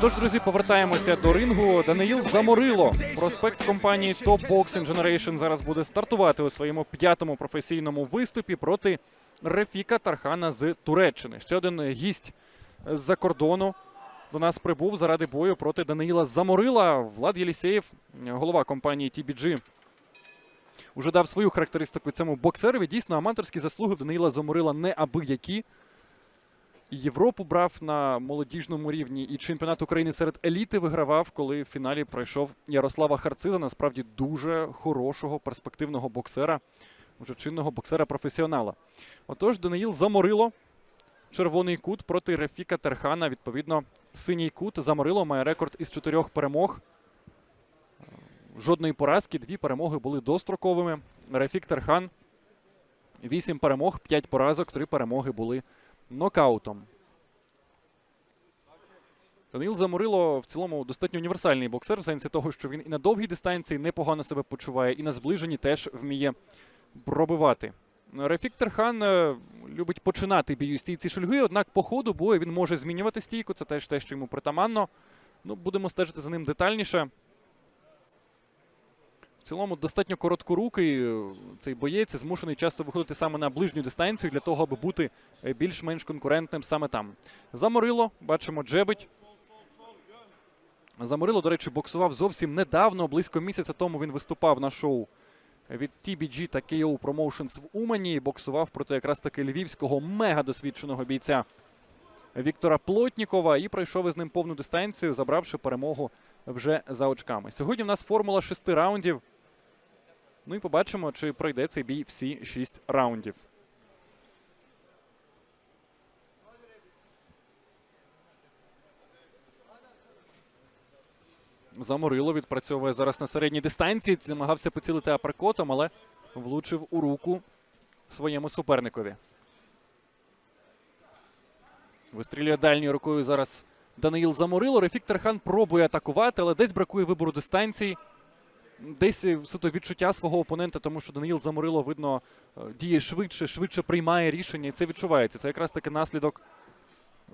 Тож, друзі, повертаємося до рингу. Даниїл Заморило, проспект компанії Top Boxing Generation, зараз буде стартувати у своєму п'ятому професійному виступі проти Рефіка Тархана з Туреччини. Ще один гість з-за кордону до нас прибув заради бою проти Даниїла Заморила. Влад Єлісєєв, голова компанії TBG, уже дав свою характеристику цьому боксерові. Дійсно, аматорські заслуги Даниїла Заморила неабиякі. Європу брав на молодіжному рівні, і чемпіонат України серед еліти вигравав, коли в фіналі пройшов Ярослава Харциза. Насправді дуже хорошого перспективного боксера, вже чинного боксера-професіонала. Отож, Даниїл Заморило. Червоний кут проти Рефіка Терхана. Відповідно, синій кут Заморило має рекорд із чотирьох перемог. Жодної поразки, дві перемоги були достроковими. Рефік Терхан. Вісім перемог, п'ять поразок, три перемоги були нокаутом. Даниїл Заморило в цілому достатньо універсальний боксер, в сенсі того, що він і на довгій дистанції непогано себе почуває, і на зближенні теж вміє пробивати. Рефік Терхан е, любить починати бій у стійці шульги, однак по ходу бою він може змінювати стійку. Це теж те, що йому притаманно. Ну, будемо стежити за ним детальніше. В цілому достатньо короткорукий е, цей боєць змушений часто виходити саме на ближню дистанцію для того, аби бути е, більш-менш конкурентним саме там. Заморило, бачимо, джебить. Заморило, до речі, боксував зовсім недавно. Близько місяця тому він виступав на шоу від TBG та KO Promotions в Умані. Боксував проти якраз таки львівського мега досвідченого бійця Віктора Плотнікова і пройшов із ним повну дистанцію, забравши перемогу вже за очками. Сьогодні в нас формула шести раундів. Ну і побачимо, чи пройде цей бій всі шість раундів. Заморило відпрацьовує зараз на середній дистанції. Намагався поцілити аперкотом, але влучив у руку своєму суперникові. Вистрілює дальньою рукою зараз Даниїл Заморило. Рефік Тархан пробує атакувати, але десь бракує вибору дистанції. Десь е, суто відчуття свого опонента, тому що Даниїл Заморило, видно, е, діє швидше, швидше приймає рішення, і це відчувається. Це якраз таки наслідок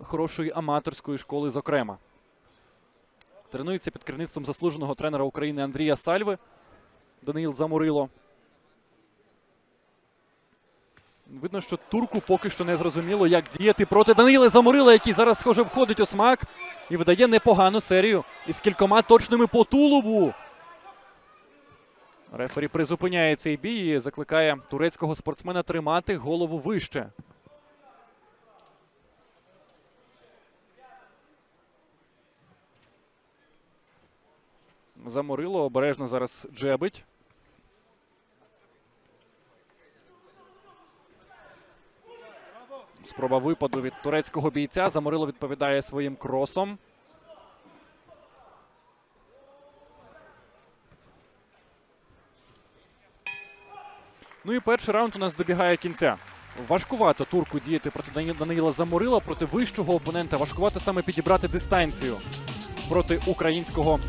хорошої аматорської школи, зокрема. Тренується під керівництвом заслуженого тренера України Андрія Сальви. Даниїл Заморило. Видно, що турку поки що не зрозуміло, як діяти проти Даниїла Заморила, який зараз, схоже, входить у смак і видає непогану серію із кількома точними по тулубу. Рефері призупиняє цей бій і закликає турецького спортсмена тримати голову вище. Заморило обережно зараз джебить. Спроба випаду від турецького бійця. Заморило відповідає своїм кросом. Ну і перший раунд у нас добігає кінця. Важкувато турку діяти проти Даниїла Заморила, проти вищого опонента. Важкувато саме підібрати дистанцію проти українського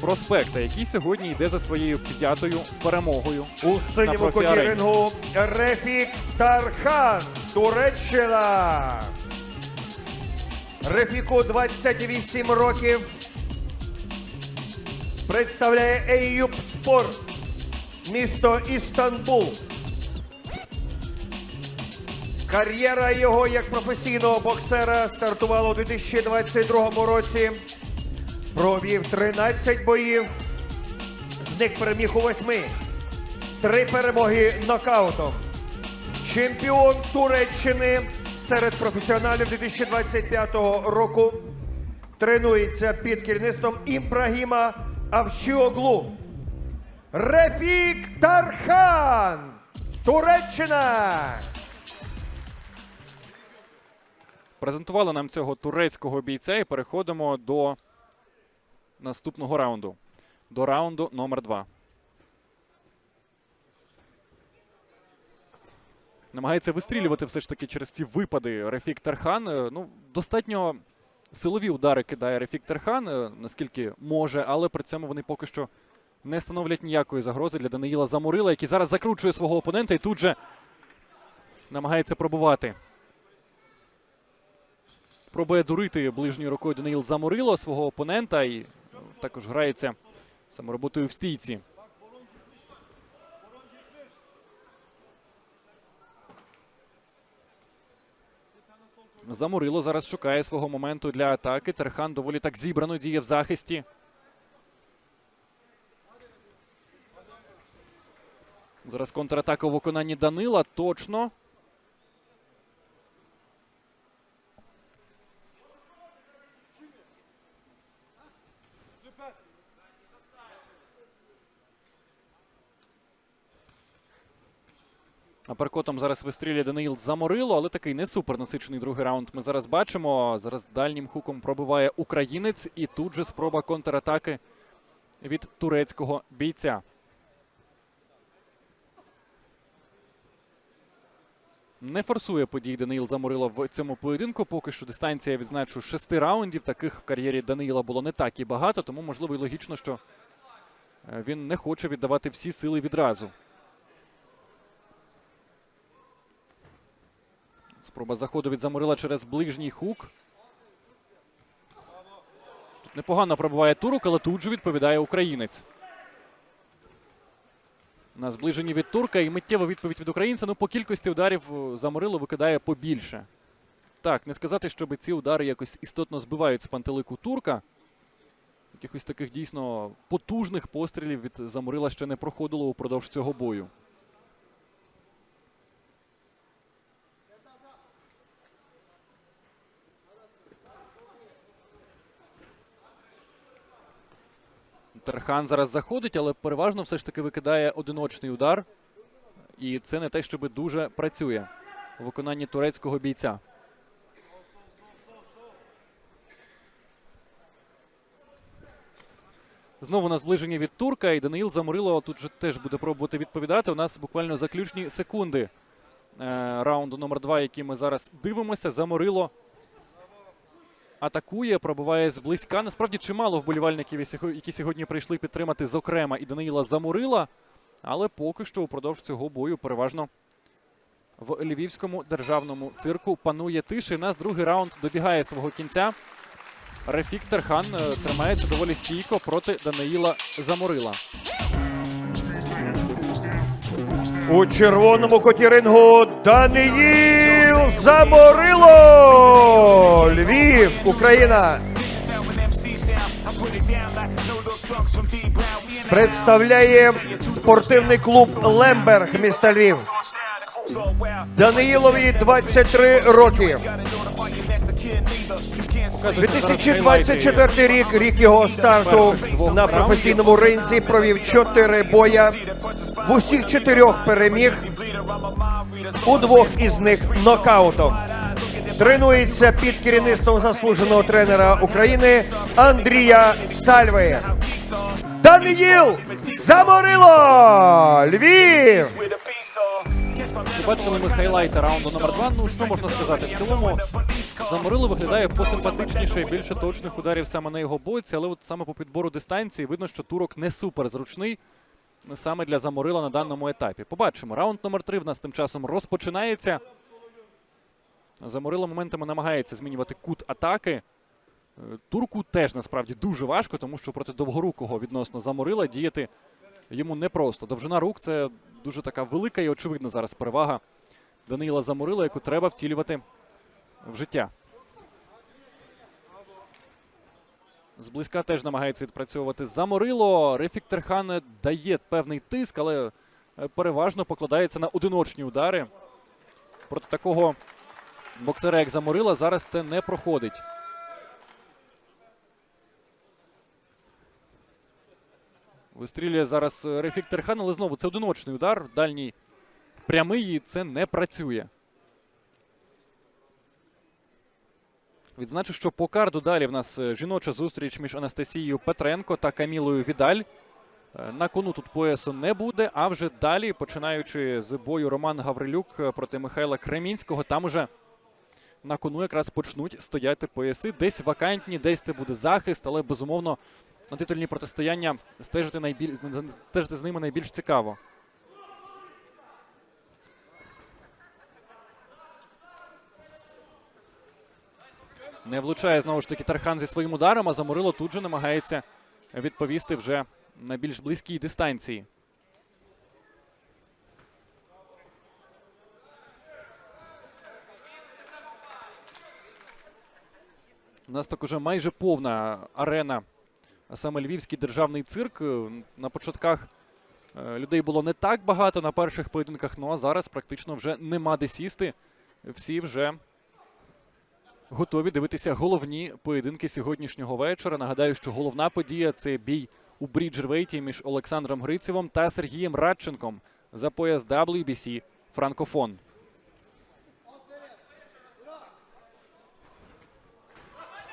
проспекта, який сьогодні йде за своєю п'ятою перемогою. У синьому коні рингу Рефік Тархан, Туреччина. Рефіку 28 років. Представляє Ейюб Спорт, місто Істанбул. Кар'єра його як професійного боксера стартувала у 2022 році. Провів 13 боїв, з них переміг у восьми. Три перемоги нокаутом. Чемпіон Туреччини серед професіоналів 2025 року. Тренується під керівництвом Ібрагіма Авчіоглу. Рефік Тархан. Туреччина. Презентували нам цього турецького бійця і переходимо до наступного раунду. До раунду номер 2 Намагається вистрілювати все ж таки через ці випади Рефік Тархан. Е, Ну, достатньо силові удари кидає Рефік Тархан, е, наскільки може, але при цьому вони поки що не становлять ніякої загрози для Даниїла Заморила, який зараз закручує свого опонента і тут же намагається пробувати. спробує дурити ближньою рукою Даниїл Заморило свого опонента і е, також грається самороботою в стійці. Заморило зараз шукає свого моменту для атаки. Терхан доволі так зібрано діє в захисті. Зараз контратака у виконанні Данила. Точно. Аперкотом зараз вистрілює Даниїл Заморило, але такий не супер насичений другий раунд. Ми зараз бачимо. Зараз дальнім хуком пробиває українець, і тут же спроба контратаки від турецького бійця. Не форсує подій Даниїл Заморило в цьому поєдинку. Поки що дистанція відзначу шести раундів. Таких в кар'єрі Даниїла було не так і багато, тому можливо і логічно, що е, він не хоче віддавати всі сили відразу. Спроба заходу від Заморила через ближній хук. Тут непогано пробиває турок, але тут же відповідає українець. На зближенні від турка і миттєва відповідь від українця. Ну, по кількості ударів е, Заморило викидає побільше. Так, не сказати, щоб ці удари якось істотно збивають з пантелику турка. Якихось таких дійсно потужних пострілів від Заморила ще не проходило упродовж цього бою. Терхан зараз заходить, але переважно все ж таки викидає одиночний удар. І це не те, щоб дуже працює у виконанні турецького бійця. Знову на зближенні від турка, і Даниїл Заморило тут же теж буде пробувати відповідати. У нас буквально заключні секунди е, раунду номер 2 який ми зараз дивимося. Заморило атакує, пробиває зблизька. Насправді чимало вболівальників, які сьогодні прийшли підтримати, зокрема, і Даниїла Заморила. Але поки що упродовж цього бою переважно в львівському державному цирку панує тиша. І нас другий раунд добігає свого кінця. Рефік Терхан е, тримається доволі стійко проти Даниїла Заморила. У червоному коті рингу Даниїл Заборило! Львів, Україна! Представляє спортивний клуб Лемберг міста Львів. Даниїлові 23 роки. Показують зараз хайлайти 2024 рік, рік його старту на професійному ринзі, провів 4 боя. В усіх чотирьох переміг, у двох із них нокаутом. Тренується під керівництвом заслуженого тренера України Андрія Сальви. Даниїл Заморило! Львів! Бачили ми хайлайти раунду номер 2 Ну що можна сказати? В цілому Заморило виглядає посимпатичніше і більше точних ударів саме на його боці, але от саме по підбору дистанції видно, що турок не супер зручний саме для Заморила на даному етапі. Побачимо. Раунд номер 3 в нас тим часом розпочинається. Заморило моментами намагається змінювати кут атаки. Е, Турку теж насправді дуже важко, тому що проти довгорукого відносно Заморила діяти йому непросто. Довжина рук це дуже така велика і очевидна зараз перевага Даниїла Заморила, яку треба втілювати в життя. Зблизька теж намагається відпрацьовувати Заморило. Рефік Терхан дає певний тиск, але е, переважно покладається на одиночні удари. Проти такого боксера, як Заморила, зараз це не проходить. Вистрілює зараз е, Рефік Терхан, але знову це одиночний удар. Дальній прямий і це не працює. Відзначу, що по карду далі в нас е, жіноча зустріч між Анастасією Петренко та Камілою Відаль. Е, На кону тут поясу не буде. А вже далі, починаючи з бою Роман Гаврилюк проти Михайла Кремінського, там уже на кону якраз почнуть стояти пояси. Десь вакантні, десь це буде захист, але безумовно на титульні протистояння стежити, найбіль... стежити з ними найбільш цікаво. Не влучає знову ж таки Тархан зі своїм ударом, а Заморило тут же намагається відповісти вже на більш близькій дистанції. У нас так уже майже повна арена, а саме Львівський державний цирк. Е, На початках е, людей було не так багато на перших поєдинках, ну а зараз практично вже нема де сісти. Всі вже готові дивитися головні поєдинки сьогоднішнього вечора. Нагадаю, що головна подія це бій у Бріджервейті між Олександром Грицевим та Сергієм Радченком за пояс WBC Франкофон.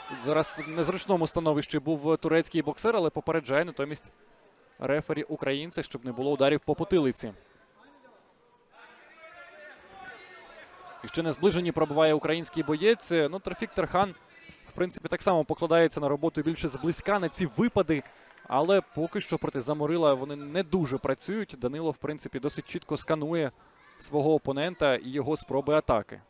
Тут зараз в незручному становищі був турецький боксер, але попереджає натомість рефері українця, щоб не було ударів по потилиці. І ще не зближені пробиває український боєць. Ну, Трофік Терхан, в принципі, так само покладається на роботу більше зблизька на ці випади. Але поки що проти Заморила вони не дуже працюють. Данило, в принципі, досить чітко сканує свого опонента і його спроби атаки.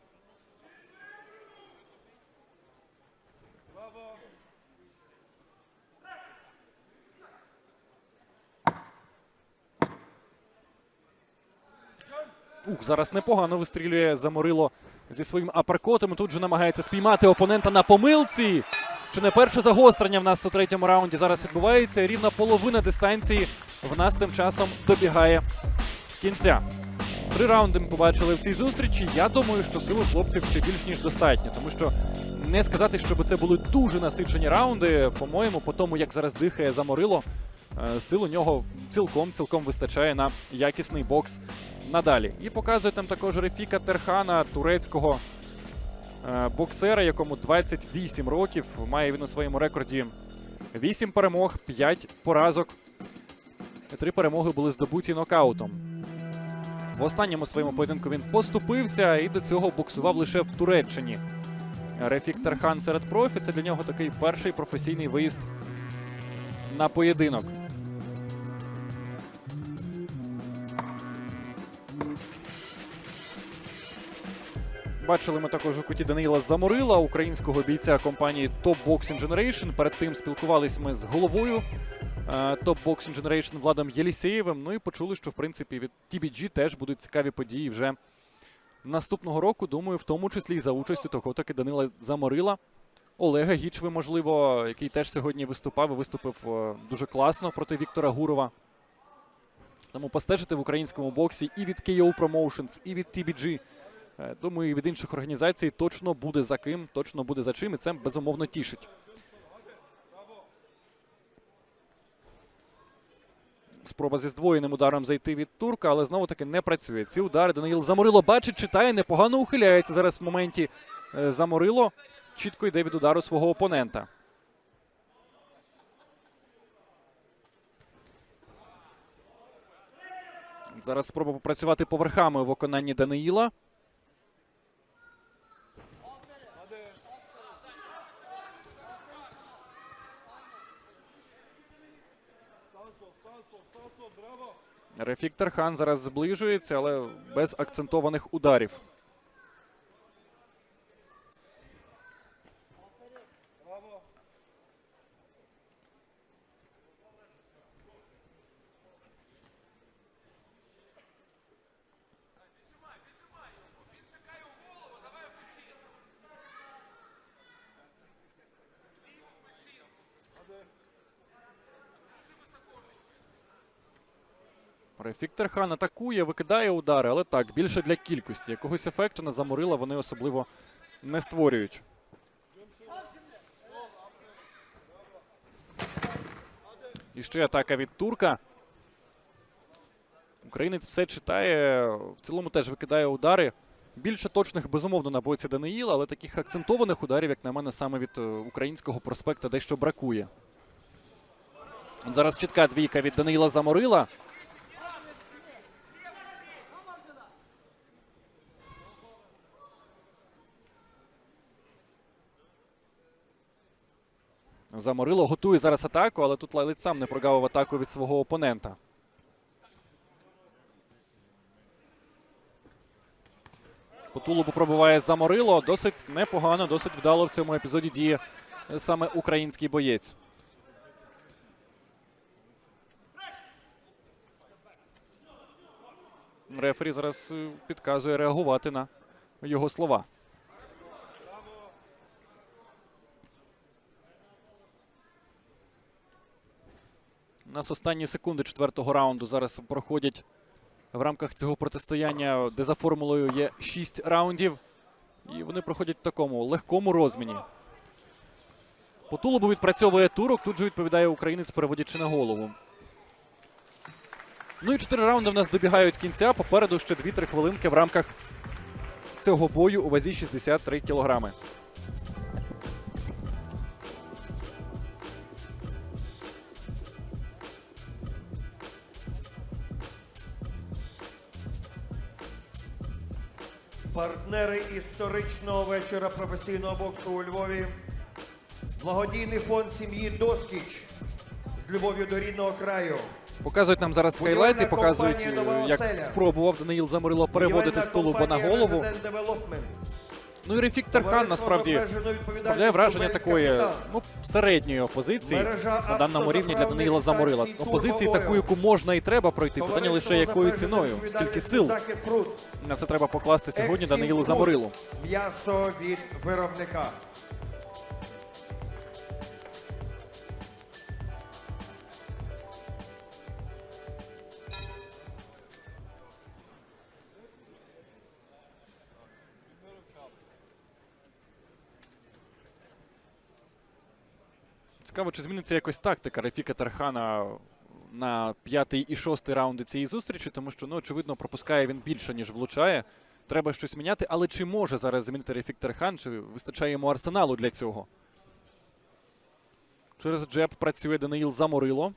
Ух, зараз непогано вистрілює Заморило зі своїм апаркотом. І Тут же намагається спіймати опонента на помилці. Чи не перше загострення в нас у третьому раунді зараз відбувається? Рівна половина дистанції в нас тим часом добігає кінця. Три раунди ми побачили в цій зустрічі. Я думаю, що сили хлопців ще більш ніж достатньо, тому що не сказати, щоб це були дуже насичені раунди. По-моєму, по тому, як зараз дихає Заморило, сил у нього цілком цілком вистачає на якісний бокс надалі. І показує там також Рефіка Терхана, турецького е, боксера, якому 28 років. Має він у своєму рекорді 8 перемог, 5 поразок. Три перемоги були здобуті нокаутом. В останньому своєму поєдинку він поступився і до цього боксував лише в Туреччині. Рефік Терхан серед профі це для нього такий перший професійний виїзд на поєдинок. Бачили ми також у куті Даниїла Заморила, українського бійця компанії Top Boxing Generation. Перед тим спілкувалися ми з головою е, Top Boxing Generation Владом Єлісєєвим. Ну і почули, що в принципі від TBG теж будуть цікаві події вже наступного року. Думаю, в тому числі і за участю того таки Данила Заморила. Олега Гічви, можливо, який теж сьогодні виступав і виступив е, дуже класно проти Віктора Гурова. Тому постежити в українському боксі і від KO Promotions, і від TBG. Е, Думаю, від інших організацій точно буде за ким, точно буде за чим, і це безумовно тішить. Спроба зі здвоєним ударом зайти від турка, але знову таки не працює. Ці удари Даниїл Заморило бачить, читає, непогано ухиляється зараз в моменті. Е, Заморило чітко йде від удару свого опонента. Зараз спроба попрацювати поверхами у виконанні Даниїла. Рефік Тархан зараз зближується, але без акцентованих ударів. Рефік Тархан атакує, викидає удари, але так, більше для кількості. Якогось ефекту на заморила вони особливо не створюють. І ще атака від турка. Українець все читає. В цілому теж викидає удари. Більше точних, безумовно, на боці Даниїла, але таких акцентованих ударів, як на мене, саме від е, українського проспекта дещо бракує. От зараз чітка двійка від Даниїла Заморила. Заморило готує зараз атаку, але тут ледь сам не прогавив атаку від свого опонента. По тулубу Заморило. Досить непогано, досить вдало в цьому епізоді діє саме український боєць. Рефері зараз е, підказує реагувати на його слова. Нас останні секунди четвертого раунду зараз проходять в рамках цього протистояння, де за формулою є 6 раундів. І вони проходять в такому легкому розміні. По тулубу відпрацьовує турок, тут же відповідає українець, переводячи на голову. Ну і 4 раунди в нас добігають кінця. Попереду ще 2-3 хвилинки в рамках цього бою у вазі 63 кілограми. Партнери історичного вечора професійного боксу у Львові. Благодійний фонд сім'ї Доскіч з любов'ю до рідного краю. Показують нам зараз хайлайти, показують, компанія «Нова е, як оселя». спробував Даниїл Заморило переводити столу з тулуба на голову. Ну і Рефік Тархан насправді справляє враження такої ну, середньої опозиції на даному рівні для автозаправних Заморила. Опозиції таку, яку можна і треба пройти. Питання лише якою ціною, скільки сил на це треба покласти сьогодні Даниїлу. Заморилу. М'ясо від виробника. Цікаво, чи зміниться якось тактика Рефіка Тархана на п'ятий і шостий раунди цієї зустрічі, тому що, ну, очевидно, пропускає він більше, ніж влучає. Треба щось міняти, але чи може зараз змінити Рефік Тархан, чи вистачає йому арсеналу для цього? Через джеб працює Даниїл Заморило.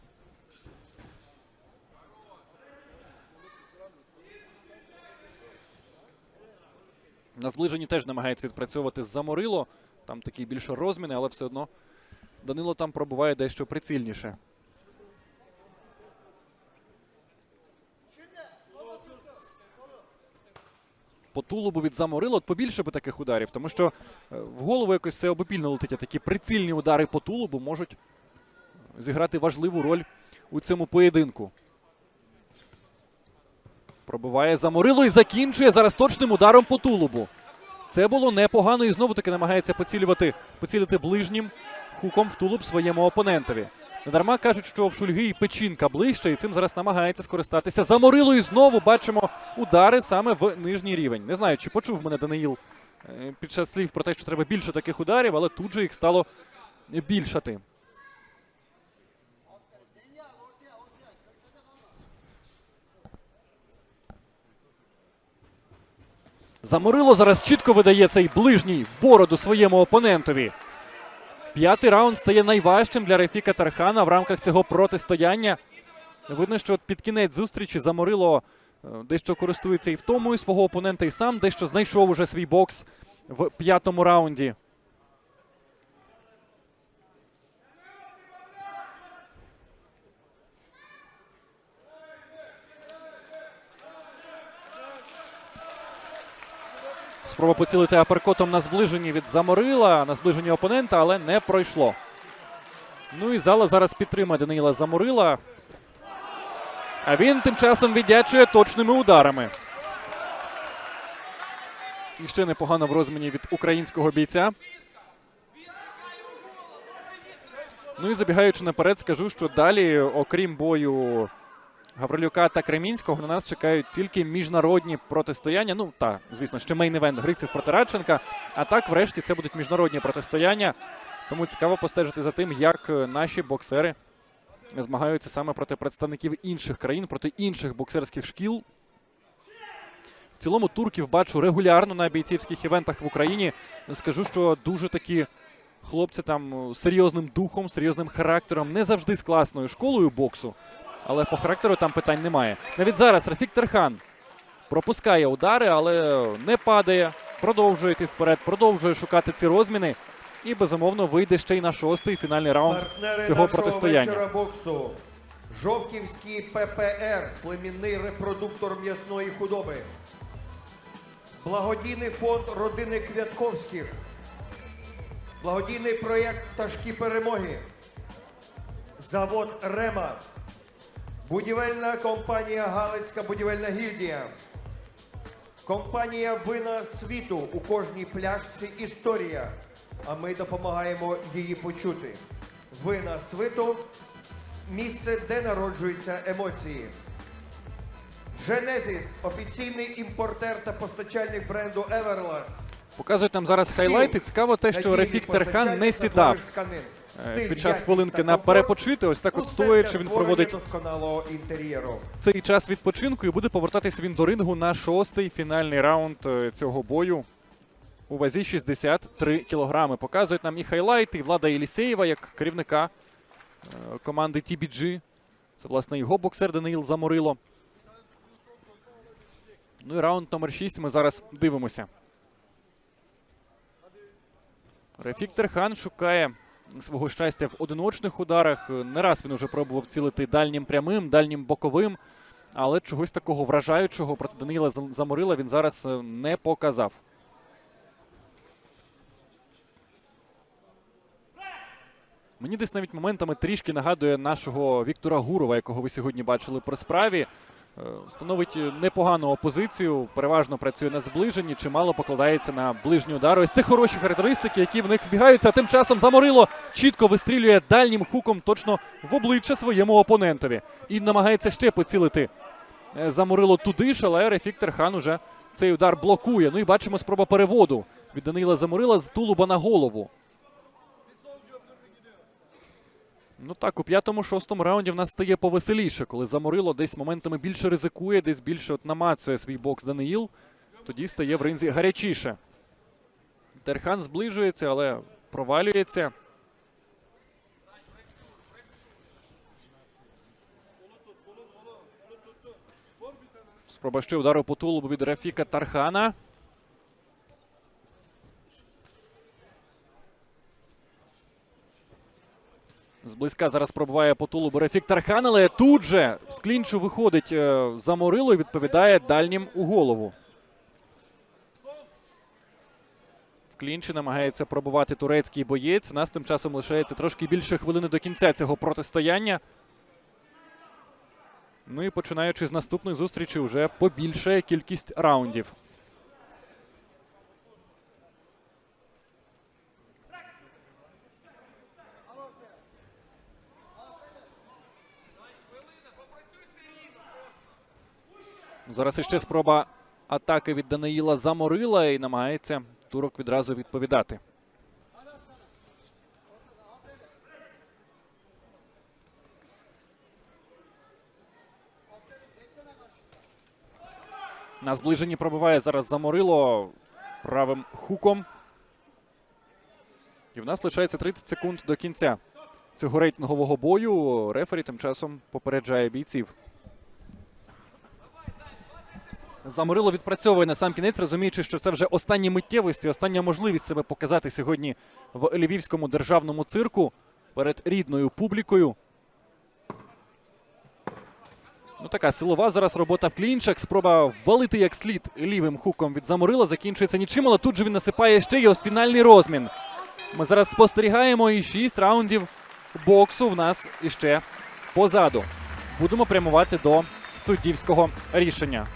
На зближенні теж намагається відпрацьовувати Заморило. Там такі більше розміни, але все одно Данило там пробуває дещо прицільніше. По тулубу від Заморило побільше би таких ударів, тому що е, в голову якось все обопільно летить. А такі прицільні удари по тулубу можуть зіграти важливу роль у цьому поєдинку. Пробиває Заморило і закінчує зараз точним ударом по тулубу. Це було непогано і знову таки намагається поцілювати, поцілити ближнім хуком в тулуб своєму опонентові. Недарма кажуть, що в Шульги і печінка ближче, і цим зараз намагається скористатися. Заморило і знову бачимо удари саме в нижній рівень. Не знаю, чи почув мене Даниїл е, під час слів про те, що треба більше таких ударів, але тут же їх стало більшати. Заморило зараз чітко видає цей ближній в бороду своєму опонентові. П'ятий раунд стає найважчим для Рефіка Тархана в рамках цього протистояння. Видно, що під кінець зустрічі Заморило е, дещо користується і втомою свого опонента, і сам дещо знайшов уже свій бокс в п'ятому раунді. Спроба поцілити аперкотом на зближенні від Заморила, на зближенні опонента, але не пройшло. Ну і зала зараз підтримує Даниїла Заморила. А він тим часом віддячує точними ударами. І ще непогано в розміні від українського бійця. Ну і забігаючи наперед, скажу, що далі, окрім бою Гаврилюка та Кремінського, на нас чекають тільки міжнародні протистояння. Ну та, звісно, ще мейн-івент Гриців проти Радченка. А так, врешті, це будуть міжнародні протистояння. Тому цікаво постежити за тим, як е, наші боксери змагаються саме проти представників інших країн, проти інших боксерських шкіл. В цілому турків бачу регулярно на бійцівських івентах в Україні. Скажу, що дуже такі хлопці там е, серйозним духом, серйозним характером, не завжди з класною школою боксу, але по характеру там питань немає. Навіть зараз Рафік Терхан пропускає удари, але не падає, продовжує йти вперед, продовжує шукати ці розміни. І безумовно вийде ще й на шостий фінальний раунд Партнери цього протистояння. вечора боксу. Жовківський ППР, племінний репродуктор м'ясної худоби. Благодійний фонд родини Квятковських. Благодійний проєкт Пташки перемоги. Завод Рема. Будівельна компанія Галицька будівельна гільдія. Компанія Вина світу у кожній пляшці історія. А ми допомагаємо її почути. Вина світу місце, де народжуються емоції. Genesis – офіційний імпортер та постачальник бренду Everlast. Показують нам зараз хайлайти. Цікаво те, що Рефік Терхан не сідав під час хвилинки на перепочити. Ось так от стоячи, він проводить цей час відпочинку і буде повертатись він до рингу на шостий фінальний раунд е, цього бою у вазі 63 кілограми. Показують нам і хайлайти, і Влада Єлісєєва як керівника е, команди TBG. Це, власне, його боксер Даниїл Заморило. Ну і раунд номер 6 ми зараз дивимося. Рефік Терхан шукає свого щастя в одиночних ударах. Не раз він уже пробував цілити дальнім прямим, дальнім боковим, але чогось такого вражаючого проти Даниїла Заморила він зараз е, не показав. Мені десь навіть моментами трішки нагадує нашого Віктора Гурова, якого ви сьогодні бачили при справі. Е, Становить непогану опозицію, переважно працює на зближенні, чимало покладається на ближні удари. Ось це хороші характеристики, які в них збігаються. Тим часом Заморило чітко вистрілює дальнім хуком точно в обличчя своєму опонентові. І намагається ще поцілити е, Заморило туди ж, але Рефік Терхан уже цей удар блокує. Ну і бачимо спроба переводу від Данила Заморила з тулуба на голову. Ну так, у п'ятому-шостому раунді в нас стає повеселіше, коли Заморило десь моментами більше ризикує, десь більше от намацує свій бокс Даниїл. Тоді стає в ринзі гарячіше. Терхан зближується, але провалюється. Спроба ще удару по тулубу від Рафіка Тархана. Зблизька зараз пробиває по тулубу Рефік Тархан, але тут же з клінчу виходить е, Заморило і відповідає дальнім у голову. В клінчі намагається пробувати турецький боєць. У нас тим часом лишається трошки більше хвилини до кінця цього протистояння. Ну і починаючи з наступної зустрічі, вже побільшає кількість раундів. Зараз іще спроба атаки від Даниїла Заморила і намагається турок відразу відповідати. На зближенні пробиває зараз Заморило правим хуком. І в нас лишається 30 секунд до кінця цього рейтингового бою. Рефері тим часом попереджає бійців. Заморило відпрацьовує на сам кінець, розуміючи, що це вже останні миттєвості, остання можливість себе показати сьогодні в Львівському державному цирку перед рідною публікою. Ну, така силова зараз робота в клінчах. Спроба валити як слід лівим хуком від Заморила закінчується нічим, але тут же він насипає ще й ось фінальний розмін. Ми зараз спостерігаємо і 6 раундів боксу в нас іще позаду. Будемо прямувати до суддівського рішення.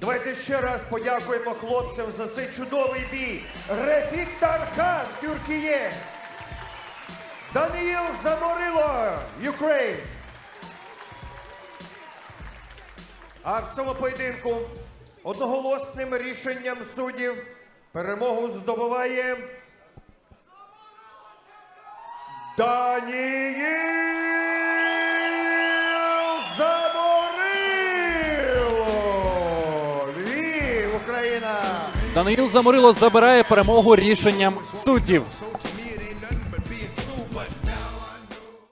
Давайте ще раз подякуємо хлопцям за цей чудовий бій. Рефік Тархан, Тюркіє. Даниїл Заморило, Україн. А в цьому поєдинку одноголосним рішенням суддів перемогу здобуває Даніїл Даниїл Заморило забирає перемогу рішенням суддів.